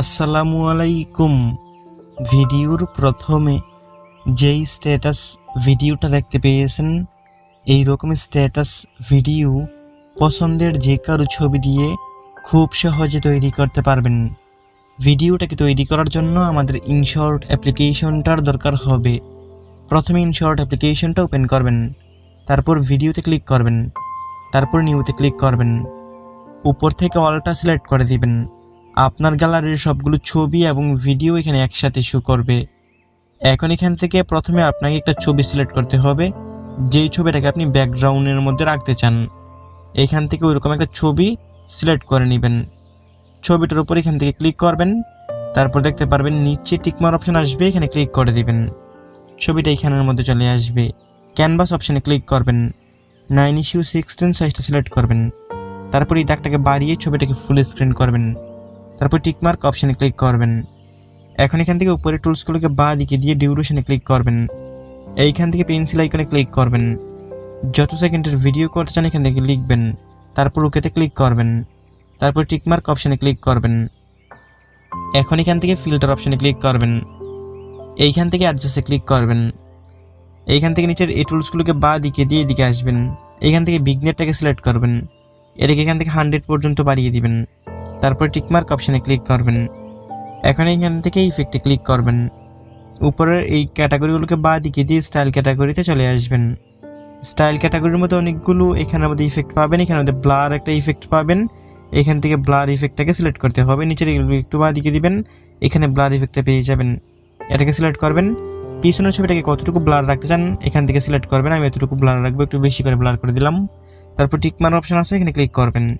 আসসালামু আলাইকুম। ভিডিওর প্রথমে যেই স্ট্যাটাস ভিডিওটা দেখতে পেয়েছেন এই রকম স্ট্যাটাস ভিডিও পছন্দের যে কারও ছবি দিয়ে খুব সহজে তৈরি করতে পারবেন। ভিডিওটাকে তৈরি করার জন্য আমাদের ইনশর্ট অ্যাপ্লিকেশনটার দরকার হবে। প্রথমে ইনশর্ট অ্যাপ্লিকেশনটা ওপেন করবেন, তারপর ভিডিওতে ক্লিক করবেন, তারপর নিউতে ক্লিক করবেন। উপর থেকে অলটা সিলেক্ট করে দিবেন। আপনার গ্যালারির সবগুলো ছবি এবং ভিডিও এখানে একসাথে শো করবে। এখন এখান থেকে প্রথমে আপনাকে একটা ছবি সিলেক্ট করতে হবে। যেই ছবিটাকে আপনি ব্যাকগ্রাউন্ডের মধ্যে রাখতে চান, এখান থেকে ওইরকম একটা ছবি সিলেক্ট করে নেবেন। ছবিটার উপর এখান থেকে ক্লিক করবেন, তারপর দেখতে পারবেন নিচে টিকমার অপশন আসবে, এখানে ক্লিক করে দিবেন। ছবিটা এখানের মধ্যে চলে আসবে। ক্যানভাস অপশানে ক্লিক করবেন। নাইন ইস্যু সিক্সটিন সাইজটা সিলেক্ট করবেন। তারপর এই দাগটাকে বাড়িয়ে ছবিটাকে ফুল স্ক্রিন করবেন। তারপর টিকমার্ক অপশানে ক্লিক করবেন। এখন এখান থেকে উপরে টুলসগুলোকে বা দিকে দিয়ে ডিউরেশনে ক্লিক করবেন। এইখান থেকে পেন্সিল আইকনে ক্লিক করবেন। যত সেকেন্ডের ভিডিও করতে চান এখান থেকে লিখবেন। তারপর ওকেতে ক্লিক করবেন। তারপর টিকমার্ক অপশানে ক্লিক করবেন। এখন এখান থেকে ফিল্টার অপশানে ক্লিক করবেন। এইখান থেকে অ্যাডজাস্টে ক্লিক করবেন। এইখান থেকে নিচের এই টুলসগুলোকে বা দিকে দিয়ে এদিকে আসবেন। এইখান থেকে বিগনেটটাকে সিলেক্ট করবেন। এটাকে এখান থেকে হান্ড্রেড পর্যন্ত বাড়িয়ে দিবেন। তারপর টিকমার্ক অপশানে ক্লিক করবেন। এখন এইখান থেকে ইফেক্টে ক্লিক করবেন। উপরের এই ক্যাটাগরিগুলোকে বা দিকে দিয়ে স্টাইল ক্যাটাগরিতে চলে আসবেন। স্টাইল ক্যাটাগরির মধ্যে অনেকগুলো এখানের মধ্যে ইফেক্ট পাবেন। এখানের মধ্যে ব্লার একটা ইফেক্ট পাবেন। এখান থেকে ব্লার ইফেক্টটাকে সিলেক্ট করতে হবে। নিচের এগুলো একটু বা দিকে দিবেন। এখানে ব্লার ইফেক্টটা পেয়ে যাবেন। এটাকে সিলেক্ট করবেন। পিছনের ছবিটাকে কতটুকু ব্লার রাখতে চান এখান থেকে সিলেক্ট করবেন। আমি এতটুকু ব্লার রাখব, একটু বেশি করে ব্লার করে দিলাম। তারপর টিক অপশান অপশন আছে, এখানে ক্লিক করবেন।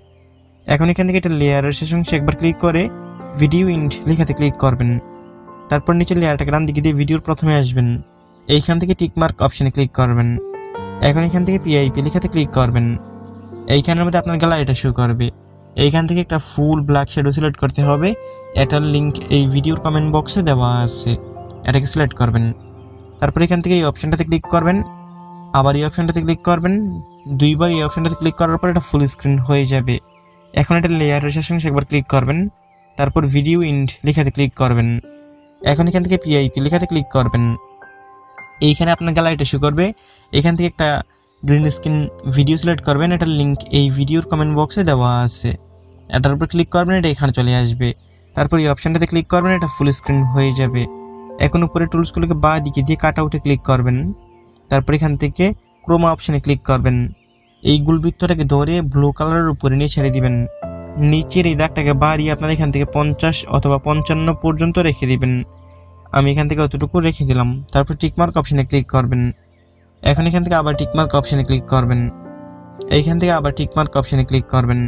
এখন এখান থেকে এটা লেয়ারের শেষ অংশে একবার ক্লিক করে ভিডিও ইন্ট লেখাতে ক্লিক করবেন। তারপর নিচের লেয়ারটাকে ডান দিকে দিয়ে ভিডিওর প্রথমে আসবেন। এইখান থেকে টিকমার্ক অপশানে ক্লিক করবেন। এখন এখান থেকে পিআইপি লেখাতে ক্লিক করবেন। এইখানের মধ্যে আপনার গ্যালারিটা শো করবে। এইখান থেকে একটা ফুল ব্ল্যাক শ্যাডো সিলেক্ট করতে হবে। এটার লিঙ্ক এই ভিডিওর কমেন্ট বক্সে দেওয়া আছে। এটাকে সিলেক্ট করবেন। তারপর এখান থেকে এই অপশানটাতে ক্লিক করবেন। আবার এই অপশানটাতে ক্লিক করবেন। দুইবার এই অপশানটাতে ক্লিক করার পর এটা ফুল স্ক্রিন হয়ে যাবে। এখন এটা লেয়ারের শেষ অংশে একবার ক্লিক করবেন। তারপর ভিডিও ইন্ড লেখাতে ক্লিক করবেন। এখন এখান থেকে পিআইপি লেখাতে ক্লিক করবেন। এইখানে আপনার গ্যালারিটা শো করবে। এখান থেকে একটা গ্রিন স্ক্রিন ভিডিও সিলেক্ট করবেন। এটার লিঙ্ক এই ভিডিওর কমেন্ট বক্সে দেওয়া আছে। এটার উপর ক্লিক করবেন, এটা এখানে চলে আসবে। তারপর এই অপশানটাতে ক্লিক করবেন, এটা ফুল স্ক্রিন হয়ে যাবে। এখন উপরে টুলসগুলোকে বা দিকে দিয়ে কাট আউটে ক্লিক করবেন। তারপর এখান থেকে ক্রোমা অপশানে ক্লিক করবেন। এই গুলবৃত্তটাকে ধরে ব্লু কালারের উপরে নিয়ে ছেড়ে দিবেন। নিচের এই দাগটাকে বাড়িয়ে আপনারা এখান থেকে পঞ্চাশ অথবা পঞ্চান্ন পর্যন্ত রেখে দিবেন। আমি এখান থেকে অতটুকু রেখে দিলাম। তারপর টিকমার্ক অপশানে ক্লিক করবেন। এখন এখান থেকে আবার টিকমার্ক অপশানে ক্লিক করবেন। এইখান থেকে আবার টিকমার্ক অপশানে ক্লিক করবেন।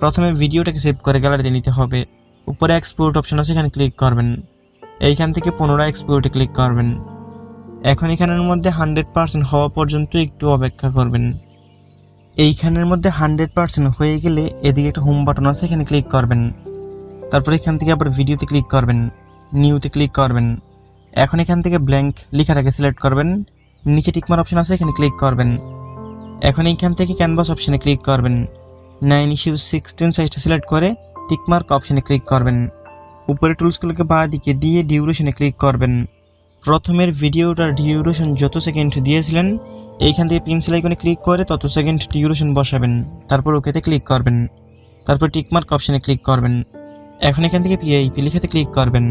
প্রথমে ভিডিওটাকে সেভ করে গ্যালারিতে নিতে হবে। উপরে এক্সপোর্ট অপশন আছে, এখানে ক্লিক করবেন। এইখান থেকে পুনরায় এক্সপোর্টে ক্লিক করবেন। এখন এখানের মধ্যে হান্ড্রেড পার্সেন্ট হওয়া পর্যন্ত একটু অপেক্ষা করবেন। এইখানের মধ্যে হান্ড্রেড পার্সেন্ট হয়ে গেলে এদিকে একটা হোম বাটন আছে, এখানে ক্লিক করবেন। তারপর এখান থেকে আবার ভিডিওতে ক্লিক করবেন নিউতে ক্লিক করবেন। এখন এখান থেকে ব্ল্যাঙ্ক লেখাটাকে সিলেক্ট করবেন, নিচে টিকমার অপশন আছে, এখানে ক্লিক করবেন। এখন এইখান থেকে ক্যানভাস অপশানে ক্লিক করবেন। নাইন ইস্যু সিক্সটিন সাইজটা সিলেক্ট করে টিকমার্ক অপশানে ক্লিক করবেন। উপরে টুলসগুলোকে বা দিকে দিয়ে ডিউরেশনে ক্লিক করবেন। প্রথমের ভিডিওটার ডিউরেশন যত সেকেন্ড দিয়েছিলেন এইখান থেকে পেন্সিল আইকনে ক্লিক করে তত সেকেন্ড ডিউরেশন বসাবেন। তারপর ওকেতে ক্লিক করবেন। তারপর টিকমার্ক অপশানে ক্লিক করবেন। এখন এখান থেকে পিআইপি লেখাতে ক্লিক করবেন।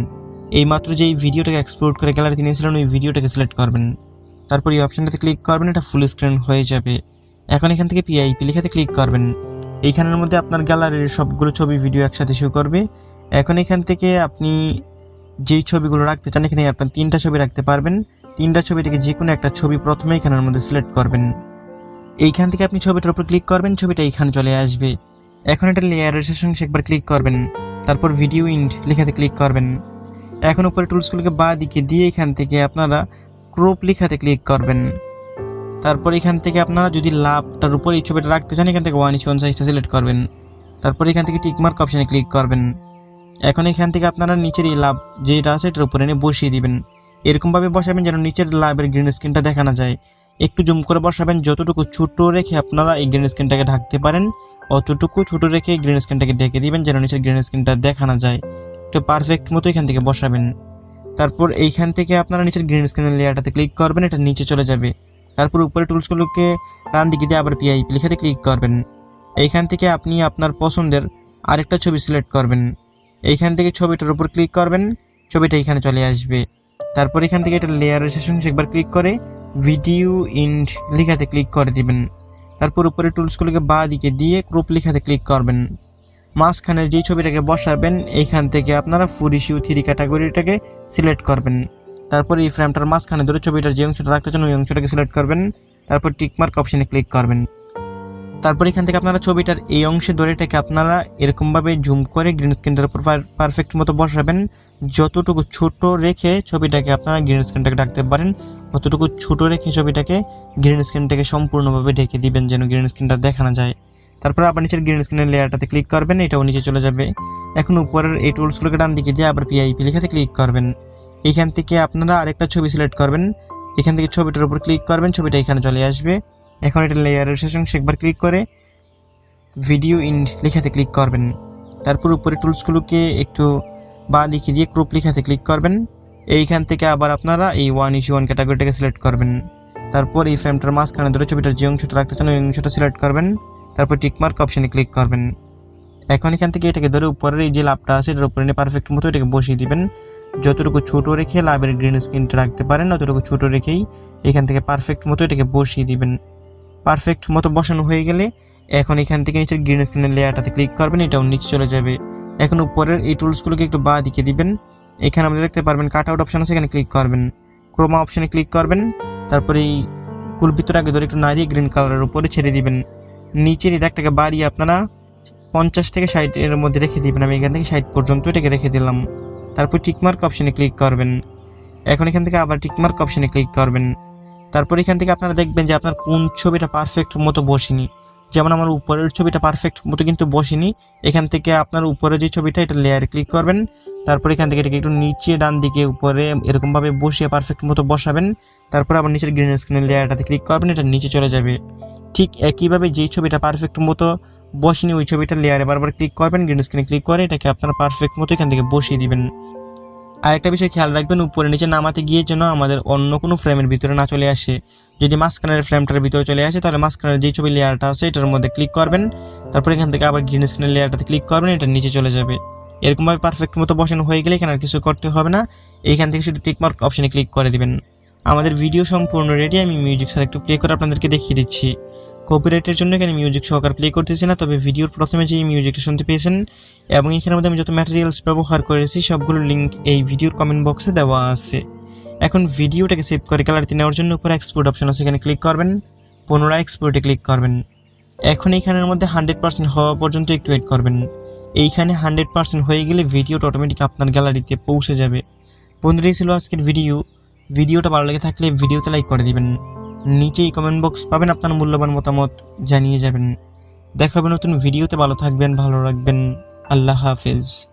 এইমাত্র যেই ভিডিওটাকে এক্সপোর্ট করে গ্যালারিতে নিয়েছিলেন, ওই ভিডিওটাকে সিলেক্ট করবেন। তারপর এই অপশানটাতে ক্লিক করবেন, এটা ফুল স্ক্রিন হয়ে যাবে। এখন এখান থেকে পিআইপি লেখাতে ক্লিক করবেন। এইখানের মধ্যে আপনার গ্যালারির সবগুলো ছবি ভিডিও একসাথে শো করবে। এখন এখান থেকে আপনি যেই ছবিগুলো রাখতে চান, এখানে আপনার তিনটা ছবি রাখতে পারবেন। তিনটা ছবি থেকে যে কোনো একটা ছবি প্রথমে এখানের মধ্যে সিলেক্ট করবেন। এইখান থেকে আপনি ছবিটার উপর ক্লিক করবেন, ছবিটা এইখানে চলে আসবে। এখন এটা লেয়ারের অংশে একবার ক্লিক করবেন। তারপর ভিডিও ইন্ড লেখাতে ক্লিক করবেন। এখন উপরে টুলসগুলোকে বা দিকে দিয়ে এখান থেকে আপনারা ক্রোপ লেখাতে ক্লিক করবেন। তারপর এখান থেকে আপনারা যদি লাভটার উপর এই ছবিটা রাখতে চান, এখান থেকে ওয়ান ইচ ওয়ান সাইজটা সিলেক্ট করবেন। তারপর এখান থেকে টিকমার্ক অপশানে ক্লিক করবেন। এখন এখান থেকে আপনারা নিচের এই লাভ যেটা আছে এটার উপরে এনে বসিয়ে দিবেন। এরকমভাবে বসাবেন যেন নিচের লাভের গ্রিন স্ক্রিনটা দেখানো যায়। একটু জুম করে বসাবেন, যতটুকু ছোট রেখে আপনারা এই গ্রিন স্ক্রিনটাকে ঢাকতে পারেন, অতটুকু ছোট রেখে গ্রিন স্ক্রিনটাকে ঢেকে দিবেন যেন নিচের গ্রিন স্ক্রিনটা দেখানো যায়। একটু পারফেক্ট মতো এখান থেকে বসাবেন। তারপর এইখান থেকে আপনারা নিচের গ্রিন স্ক্রিনের লেয়ারটাতে ক্লিক করবেন, এটা নিচে চলে যাবে। তারপর উপরে টুলসগুলোকে ডান দিকে দিয়ে আবার পিআইপি লিখাতে ক্লিক করবেন। এইখান থেকে আপনি আপনার পছন্দের আরেকটা ছবি সিলেক্ট করবেন। এইখান থেকে ছবিটার উপর ক্লিক করবেন, ছবিটা এখানে চলে আসবে। তারপর এখান থেকে এটা লেয়ারের শেষ অংশে একবার ক্লিক করে ভিডিও ইন্ড লেখাতে ক্লিক করে দিবেন। তারপর উপরে টুলসগুলোকে বা দিকে দিয়ে ক্রপ লেখাতে ক্লিক করবেন। মাঝখানের যেই ছবিটাকে বসাবেন এইখান থেকে আপনারা ফুল ইস্যু থ্রি ক্যাটাগরিটাকে সিলেক্ট করবেন। তারপর এই ফ্রেমটার মাঝখানে ধরে ছবিটার যে অংশটা রাখতে চান, ওই অংশটাকে সিলেক্ট করবেন। তারপর টিকমার্ক অপশানে ক্লিক করবেন। তারপর এখান থেকে আপনারা ছবিটার এই অংশে ধরে আপনারা এরকমভাবে জুম করে গ্রিন স্ক্রিনটার উপর পারফেক্ট মতো বসাবেন। যতটুকু ছোট রেখে ছবিটাকে আপনারা গ্রিন স্ক্রিনটাকে ডাকতে পারেন, অতটুকু ছোট রেখে ছবিটাকে গ্রিন স্ক্রিনটাকে সম্পূর্ণভাবে ঢেকে দিবেন যেন গ্রিন স্ক্রিনটা দেখানো যায়। তারপর আবার নিচের গ্রিন স্ক্রিনের লেয়ারটাতে ক্লিক করবেন, এটাও নিচে চলে যাবে। এখন উপরের এই টুলসগুলোকে ডান দিকে দিয়ে আবার পিআইপি লেখাতে ক্লিক করবেন। এখান থেকে আপনারা আরেকটা ছবি সিলেক্ট করবেন। এখান থেকে ছবিটার উপর ক্লিক করবেন, ছবিটা এখানে চলে আসবে। এখন এটা লেয়ারের শেষ অংশে একবার ক্লিক করে ভিডিও ইন লেখাতে ক্লিক করবেন। তারপর উপরে টুলসগুলোকে একটু বা দিকে দিয়ে ক্রুপ লেখাতে ক্লিক করবেন। এইখান থেকে আবার আপনারা এই ওয়ান ইস্যু ওয়ান ক্যাটাগরিটাকে সিলেক্ট করবেন। তারপর এই ফ্রেমটার মাঝখানে ধরে ছবিটার যে অংশটা রাখতে চান ওই অংশটা সিলেক্ট করবেন। তারপর টিকমার্ক অপশানে ক্লিক করবেন। এখন এখান থেকে এটাকে ধরে উপরের এই যে লাভটা আছে, এটার উপরে পারফেক্ট মতো এটাকে বসিয়ে দিবেন। যতটুকু ছোট রেখে লাভের গ্রিন স্ক্রিনটা রাখতে পারেন, অতটুকু ছোট রেখেই এখান থেকে পারফেক্ট মতো এটাকে বসিয়ে দিবেন। পারফেক্ট মতো বসানো হয়ে গেলে এখন এখান থেকে নিচের গ্রিন স্ক্রিনের লেয়ারটাতে ক্লিক করবেন, এটাও নিচে চলে যাবে। এখন উপরের এই টুলসগুলোকে একটু বা দিকে দিবেন। এখানে আমাদের দেখতে পারবেন কাট আউট অপশন আছে, এখানে ক্লিক করবেন। ক্রোমা অপশানে ক্লিক করবেন, তারপরে এই কুলপিতর আগে ধরে একটু নাড়িয়ে গ্রিন কালারের উপরে ছেড়ে দিবেন। নিচের এই দাগটাকে বাড়িয়ে আপনারা পঞ্চাশ থেকে ষাটের মধ্যে রেখে দিবেন। আমি এখান থেকে ষাট পর্যন্ত এটাকে রেখে দিলাম। তারপর টিকমার্ক অপশানে ক্লিক করবেন। এখন এখান থেকে আবার টিকমার্ক অপশানে ক্লিক করবেন। তারপর এখান থেকে আপনারা দেখবেন যে আপনার কোন ছবিটা পারফেক্ট মতো বসেনি। যেমন আমার উপরের ছবিটা পারফেক্ট মতো কিন্তু বসেনি। এখান থেকে আপনার উপরে যে ছবিটা, এটা লেয়ারে ক্লিক করবেন। তারপর এখান থেকে এটাকে একটু নিচে ডান দিকে উপরে এরকমভাবে বসিয়ে পারফেক্ট মতো বসাবেন। তারপর আবার নিচের গ্রিন স্ক্রিনের লেয়ারটাতে ক্লিক করবেন, এটা নিচে চলে যাবে। ঠিক একইভাবে যেই ছবিটা পারফেক্ট মতো বসেনি, ওই ছবিটা লেয়ারে বারবার ক্লিক করবেন গ্রিন স্ক্রিনে ক্লিক করে এটাকে আপনারা পারফেক্ট মতো এখান থেকে বসিয়ে দিবেন। আরেকটা বিষয় খেয়াল রাখবেন, উপরে নিচে নামাতে গিয়ে যেন আমাদের অন্য কোনো ফ্রেমের ভিতরে না চলে আসে। যদি মাঝখানের ফ্রেমটার ভিতরে চলে আসে, তাহলে মাঝখানের যে ছবি লেয়ারটা আছে, এটার মধ্যে ক্লিক করবেন। তারপর এখান থেকে আবার গ্রিন স্ক্রিনের লেয়ারটাতে ক্লিক করবেন, এটা নিচে চলে যাবে। এরকমভাবে পারফেক্ট মতো বসানো হয়ে গেলে এখানে আর কিছু করতে হবে না। এইখান থেকে শুধু টিকমার্ক অপশনে ক্লিক করে দিবেন। আমাদের ভিডিও সম্পূর্ণ রেডি আমি মিউজিক স্যার একটু প্লে করে আপনাদেরকে দেখিয়ে দিচ্ছি। কপিরাইটের জন্য এখানে মিউজিক সহকার প্লে করতেছি না, তবে ভিডিওর প্রথমে যে মিউজিকটা শুনতে পেয়েছেন এবং এখানের মধ্যে আমি যত ম্যাটেরিয়ালস ব্যবহার করেছি, সবগুলো লিঙ্ক এই ভিডিওর কমেন্ট বক্সে দেওয়া আছে। এখন ভিডিওটাকে সেভ করে গ্যালারিতে নেওয়ার জন্য উপরে এক্সপোর্ট অপশন আছে, এখানে ক্লিক করবেন, পুনরায় এক্সপোর্টে ক্লিক করবেন। এখন এইখানের মধ্যে হান্ড্রেড পার্সেন্ট হওয়া পর্যন্ত একটু ওয়েট করবেন। এইখানে হান্ড্রেড পার্সেন্ট হয়ে গেলে ভিডিওটা অটোমেটিক আপনার গ্যালারিতে পৌঁছে যাবে। বন্ধুরাই ছিল আজকের ভিডিও ভিডিওটা ভালো লেগে থাকলে ভিডিওতে লাইক করে দিবেন। নিচেই কমেন্ট বক্স পাবেন, আপনার মূল্যবান মতামত জানিয়ে যাবেন। দেখা হবে নতুন ভিডিওতে ভালো থাকবেন, ভালো রাখবেন। আল্লাহ হাফেজ।